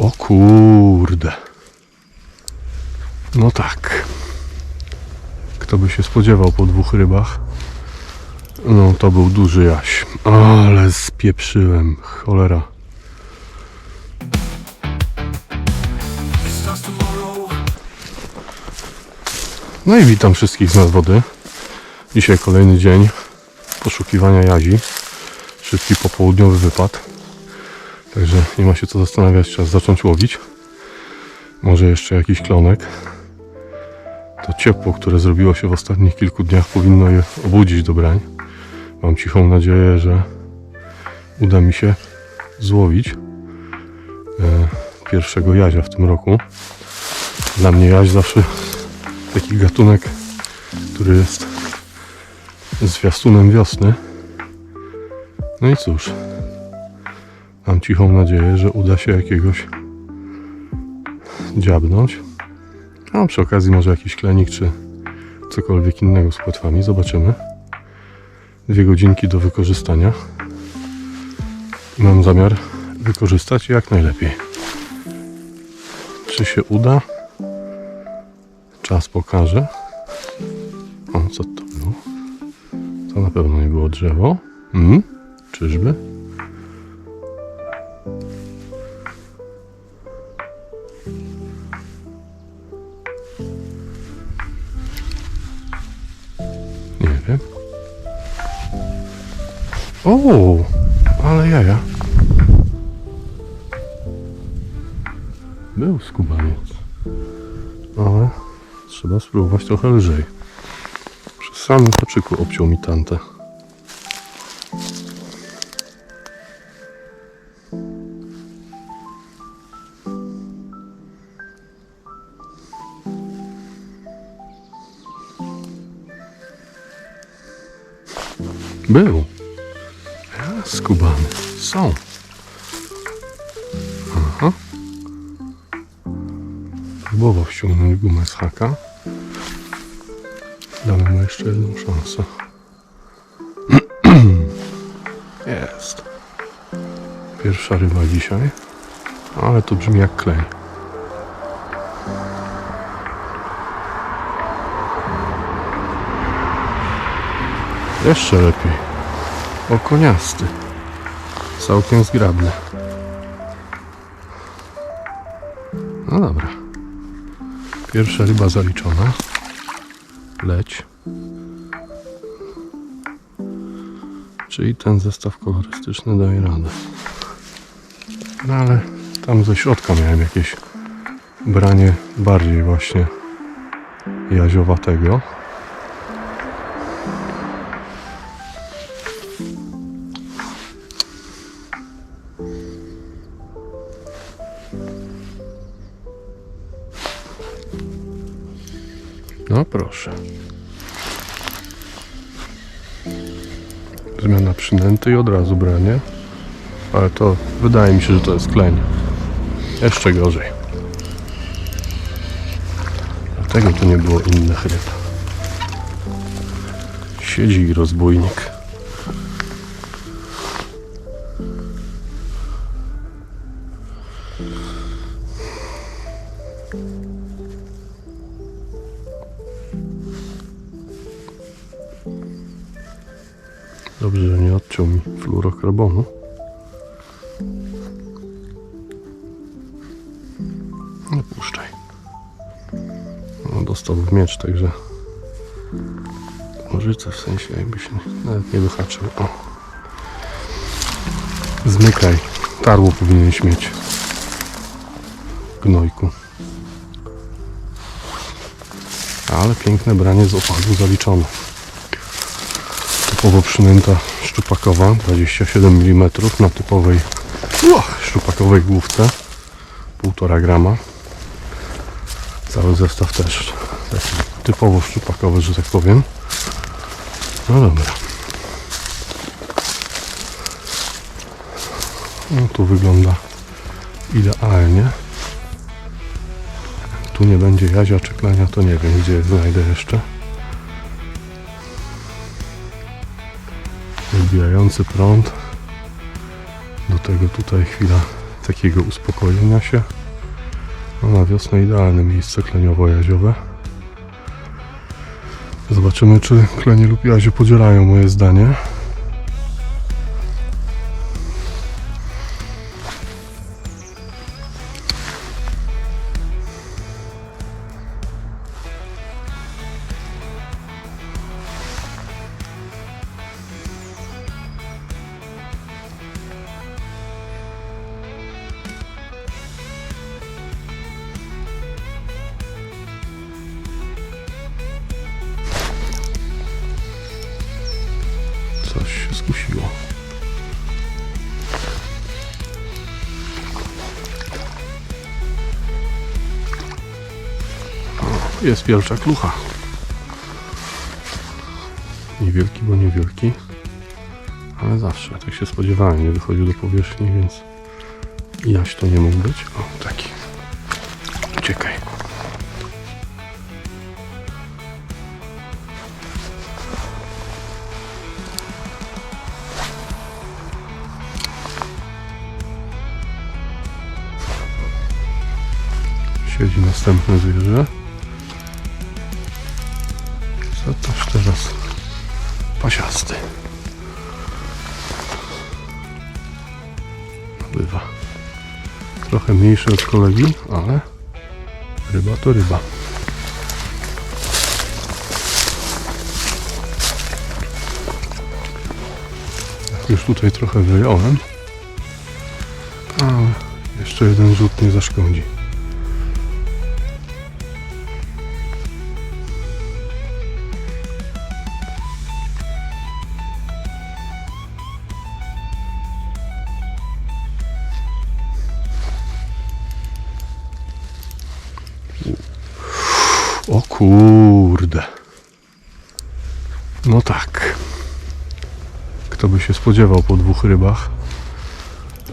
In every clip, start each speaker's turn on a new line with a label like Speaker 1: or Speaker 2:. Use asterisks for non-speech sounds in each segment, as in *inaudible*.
Speaker 1: O kurde. No tak. Kto by się spodziewał po dwóch rybach? No to był duży jaś. Ale spieprzyłem. Cholera. No i witam wszystkich z nad wody. Dzisiaj kolejny dzień poszukiwania jazi. Szybki popołudniowy wypad. Także nie ma się co zastanawiać, czas zacząć łowić. Może jeszcze jakiś klonek. To ciepło, które zrobiło się w ostatnich kilku dniach, powinno je obudzić do brań. Mam cichą nadzieję, że uda mi się złowić e, pierwszego jazia w tym roku. Dla mnie jaź zawsze taki gatunek, który jest zwiastunem wiosny. No i cóż, mam cichą nadzieję, że uda się jakiegoś dziabnąć. A przy okazji może jakiś klenik, czy cokolwiek innego z płetwami. Zobaczymy. Dwie godzinki do wykorzystania. Mam zamiar wykorzystać jak najlepiej. Czy się uda? Czas pokaże. O, co to było? To na pewno nie było drzewo. Hmm? Czyżby? O, ale jaja. Był skubaniec. Ale trzeba spróbować trochę lżej. Przy samym haczyku obciął mi tantę. Był. Haka. Damy mu jeszcze jedną szansę. *clears throat* Jest. Pierwsza ryba dzisiaj. Ale to brzmi jak klej. Jeszcze lepiej. Okoniasty. Całkiem zgrabny. No dobra. Pierwsza ryba zaliczona. Leć. Czyli ten zestaw kolorystyczny daje radę. No ale tam ze środka miałem jakieś branie bardziej właśnie jaziowatego. Proszę. Zmiana przynęty i od razu branie. Ale to wydaje mi się, że to jest kleń. Jeszcze gorzej. Dlatego tu nie było innych ryb. Siedzi rozbójnik. Dobrze, że nie odciął mi fluorokarbonu. Nie puszczaj. No, dostał w miecz, także nożyce w sensie jakby się nawet nie wyhaczył. O. Zmykaj. Tarło powinieneś mieć. Gnojku. Ale piękne branie z opadu zaliczone typowo przynęta szczupakowa 27 mm na typowej uch, szczupakowej główce 1,5 grama. Cały zestaw też taki typowo szczupakowy, że tak powiem. No dobra. No tu wygląda idealnie. Tu nie będzie jazia czy klania to nie wiem gdzie znajdę jeszcze Odbijający prąd. Do tego tutaj chwila takiego uspokojenia się. No na wiosnę idealne miejsce kleniowo-jaziowe. Zobaczymy, czy klenie lub jazie podzielają moje zdanie. Coś się skusiło. Jest pierwsza klucha. Niewielki, bo niewielki. Ale zawsze, tak się spodziewałem, nie wychodził do powierzchni, więc jaś to nie mógł być. O, taki. Uciekaj. Siedzi następne zwierzę. Co toż teraz? Pasiasty. Bywa. Trochę mniejszy od kolegi, ale ryba to ryba. Już tutaj trochę wyjąłem. Ale jeszcze jeden rzut nie zaszkodzi. Kurde. No tak. Kto by się spodziewał po dwóch rybach?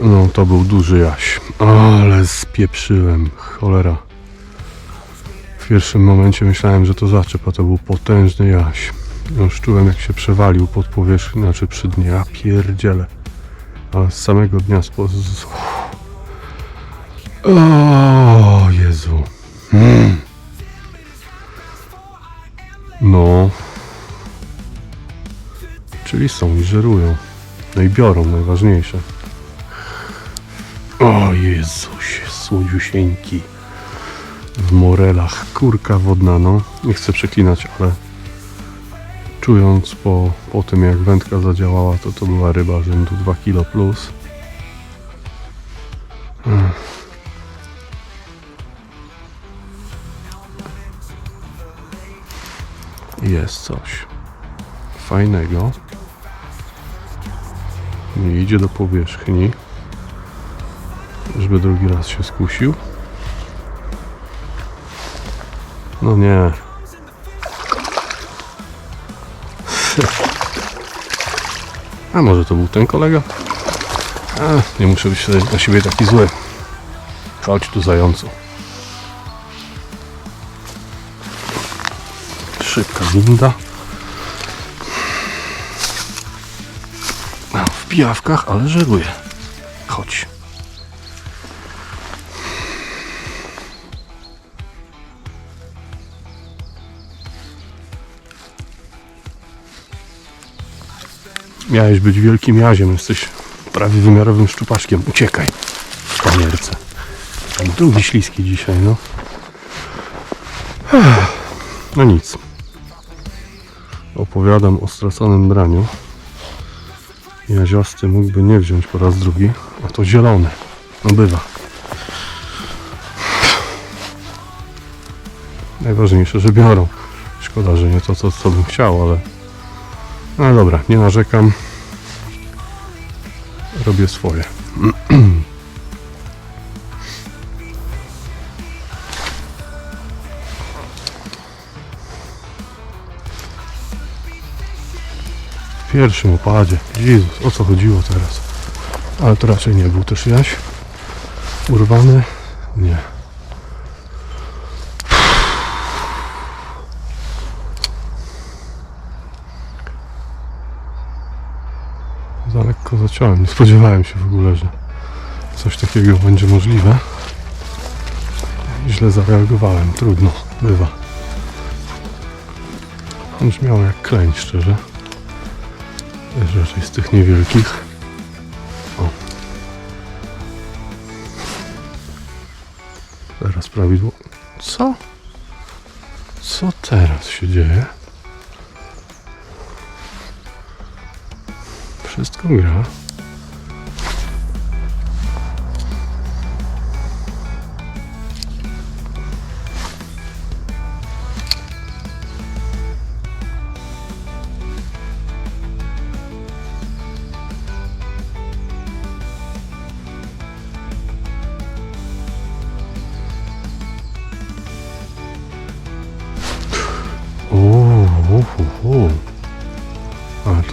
Speaker 1: No to był duży jaś. Ale spieprzyłem. Cholera. W pierwszym momencie myślałem, że to zaczep, a to był potężny jaś. Już czułem jak się przewalił pod powierzchnię, znaczy przy dnie. Ja pierdzielę. Ale z samego dnia spo... z- Czyli są i żerują. No i biorą, najważniejsze. O Jezusie, słodziusieńki. W morelach. Kurka wodna, no. Nie chcę przeklinać, ale czując po, po tym, jak wędka zadziałała, to to była ryba rzędu 2 kg plus. Ech. Jest coś fajnego. Nie idzie do powierzchni, żeby drugi raz się skusił. No nie. *laughs* A może to był ten kolega? A, nie muszę być na siebie taki zły. Chodź tu zającu. Szybka winda. Pijawkach, ale żeruje. Chodź. Miałeś być wielkim jaziem, jesteś prawie wymiarowym szczupaszkiem. Uciekaj w panierce. Drugi śliski dzisiaj, no. No nic. Opowiadam o straconym braniu. Jaziasty mógłby nie wziąć po raz drugi, a to zielony. No bywa. Najważniejsze, że biorą. Szkoda, że nie to, co, co bym chciał, ale... No dobra, nie narzekam. Robię swoje. *clears throat* pierwszym opadzie. Jezus, o co chodziło teraz? Ale to raczej nie był też jaś. Urwany? Nie. Za lekko zaciąłem. Nie spodziewałem się w ogóle, że coś takiego będzie możliwe. Źle zareagowałem, trudno, bywa. On brzmiał jak kleń, szczerze. Jest raczej z tych niewielkich. O. Teraz prawidło. Co? Co teraz się dzieje? Wszystko gra.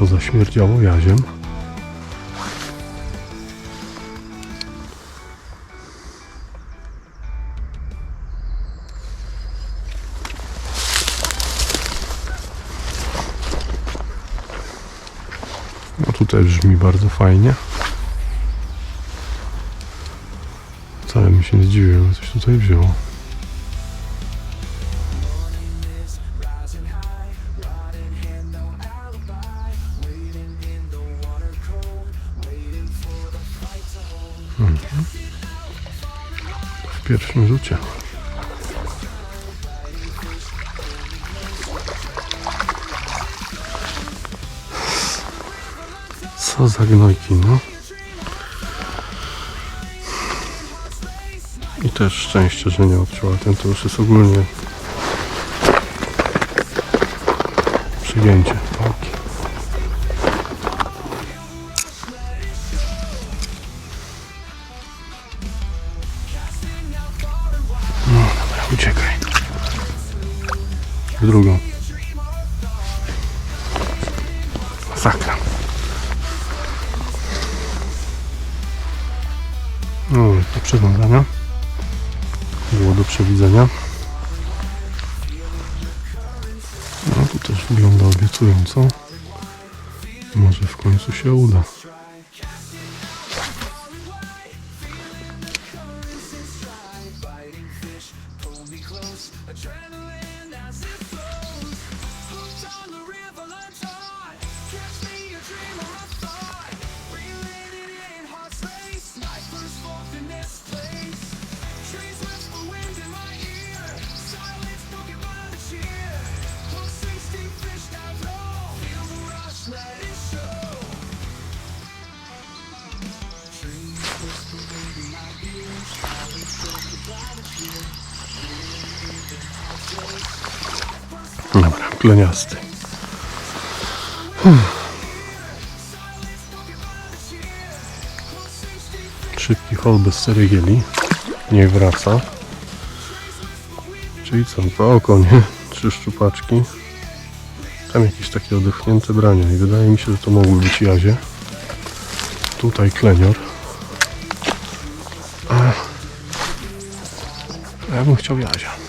Speaker 1: Zaśmierdziało jaziem. No tutaj brzmi bardzo fajnie. Wcale mi się nie zdziwił, że coś tutaj wzięło. Pierwszym rzucie. Co za gnojki, no. I też szczęście, że nie odcięła. Ten to już jest ogólnie przygięcie drugą. Masakra. No, do przeglądania. Było do przewidzenia. No, tu też wygląda obiecująco. Może w końcu się uda. Dobra, kleniasty. Uff. Szybki hol bez ceregieli. Niech wraca. Czyli co, dwa okonie, trzy szczupaczki. Tam jakieś takie odepchnięte brania i wydaje mi się, że to mogły być jazie. Tutaj klenior. Ja bym chciał jazia.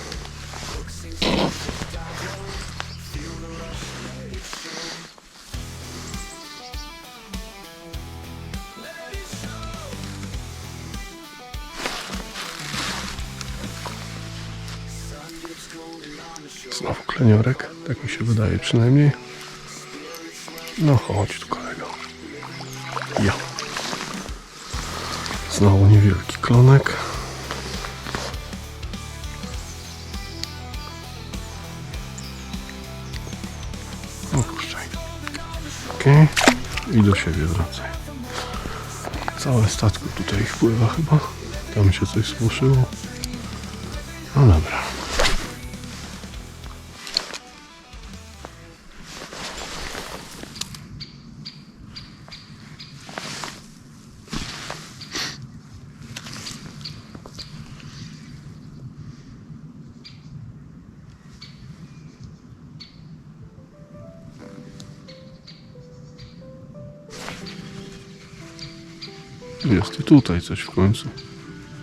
Speaker 1: Znowu kleniorek, tak mi się wydaje przynajmniej. No chodź tu kolego. Ja. Znowu niewielki klonek. Opuszczaj. Okej. I do siebie wracaj. Całe statko tutaj ich pływa chyba. Tam się coś spłoszyło. No dobra. Jest i tutaj coś w końcu.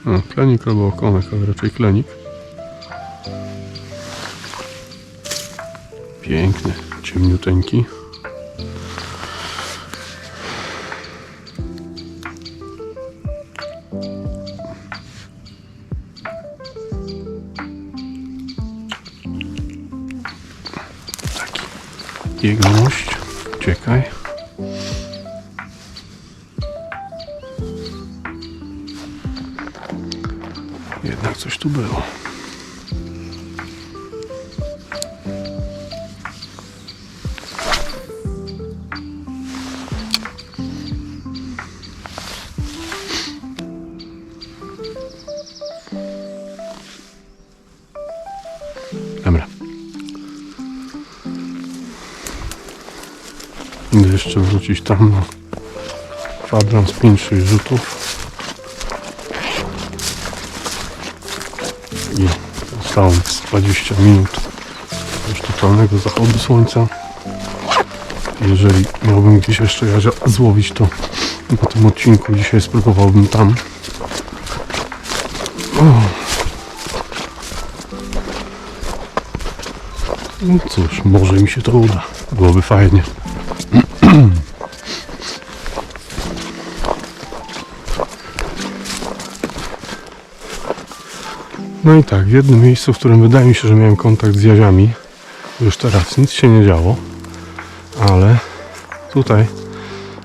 Speaker 1: A, klenik albo okonek, ale raczej klenik. Piękny, ciemniuteńki. Taki. Jego mość. Coś tu było. Dobra. Jeszcze wrócić tam na kwadrans 5-6 rzutów. I zostało mi z 20 minut już totalnego zachodu słońca. Jeżeli miałbym gdzieś jeszcze jazia złowić, to po tym odcinku dzisiaj spróbowałbym tam. No cóż, może mi się to uda. Byłoby fajnie. No i tak, w jednym miejscu, w którym wydaje mi się, że miałem kontakt z jaziami, już teraz nic się nie działo, ale tutaj,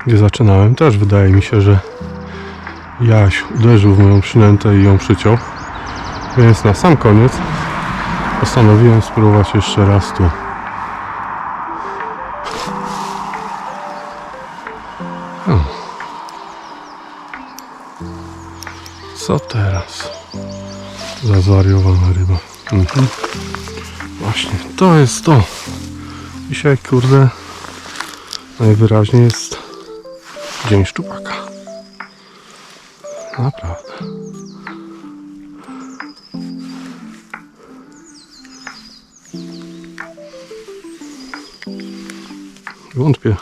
Speaker 1: gdzie zaczynałem, też wydaje mi się, że jaś uderzył w moją przynętę i ją przyciął. Więc na sam koniec postanowiłem spróbować jeszcze raz tu. O. Co teraz? Zwariowana ryba. Mhm. Właśnie, to jest to. Dzisiaj, kurde, najwyraźniej jest dzień szczupaka. Naprawdę. Wątpię,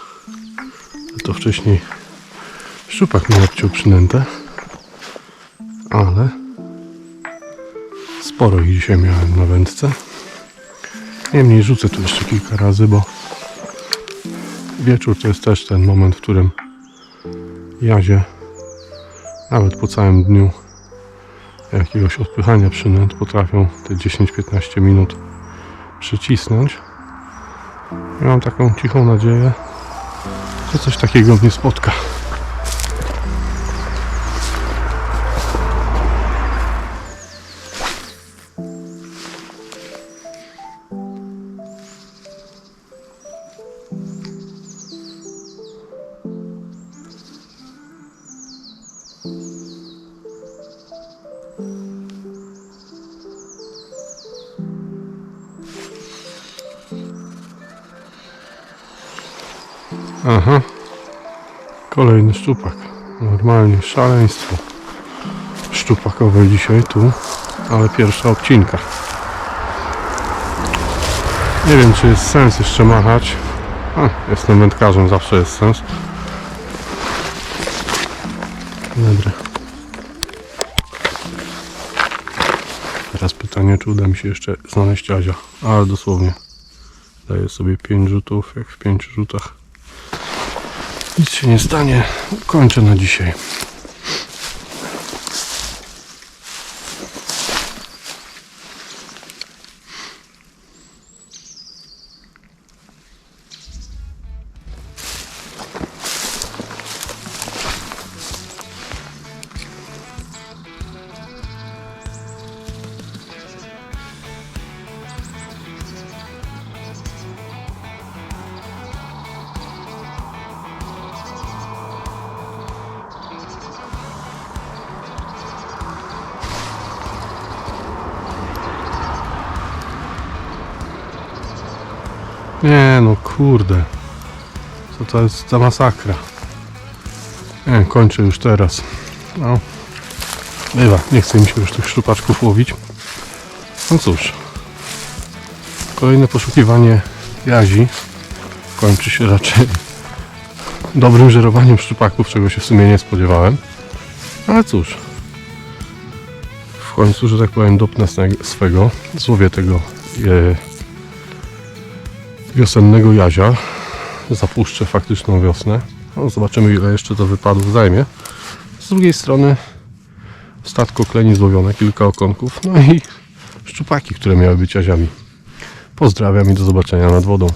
Speaker 1: że to wcześniej szczupak mi obciął przynętę, ale sporo ich dzisiaj miałem na wędce. Niemniej rzucę tu jeszcze kilka razy, bo wieczór to jest też ten moment, w którym jazie nawet po całym dniu jakiegoś odpychania przynęt potrafią te 10-15 minut przycisnąć. Ja mam taką cichą nadzieję, że coś takiego mnie spotka. Szczupak. Normalnie szaleństwo szczupakowe dzisiaj tu, ale pierwsza obcinka. Nie wiem, czy jest sens jeszcze machać. A, jestem wędkarzem, zawsze jest sens. Dobra. Teraz pytanie, czy uda mi się jeszcze znaleźć Azia. Ale dosłownie. Daję sobie 5 rzutów, jak w 5 rzutach. Nic się nie stanie. Kończę na dzisiaj. Nie no kurde. Co to jest za masakra? Nie, kończę już teraz. No. Bywa, nie chce mi się już tych szczupaczków łowić. No cóż. Kolejne poszukiwanie jazi kończy się raczej *laughs* dobrym żerowaniem szczupaków, czego się w sumie nie spodziewałem. Ale cóż. W końcu, że tak powiem, dopnę swego. Złowię tego e, wiosennego jazia. Zapuszczę faktyczną wiosnę. No, zobaczymy ile jeszcze to wypadów zajmie. Z drugiej strony statko kleni złowione, kilka okonków, no i szczupaki, które miały być jaziami. Pozdrawiam i do zobaczenia nad wodą.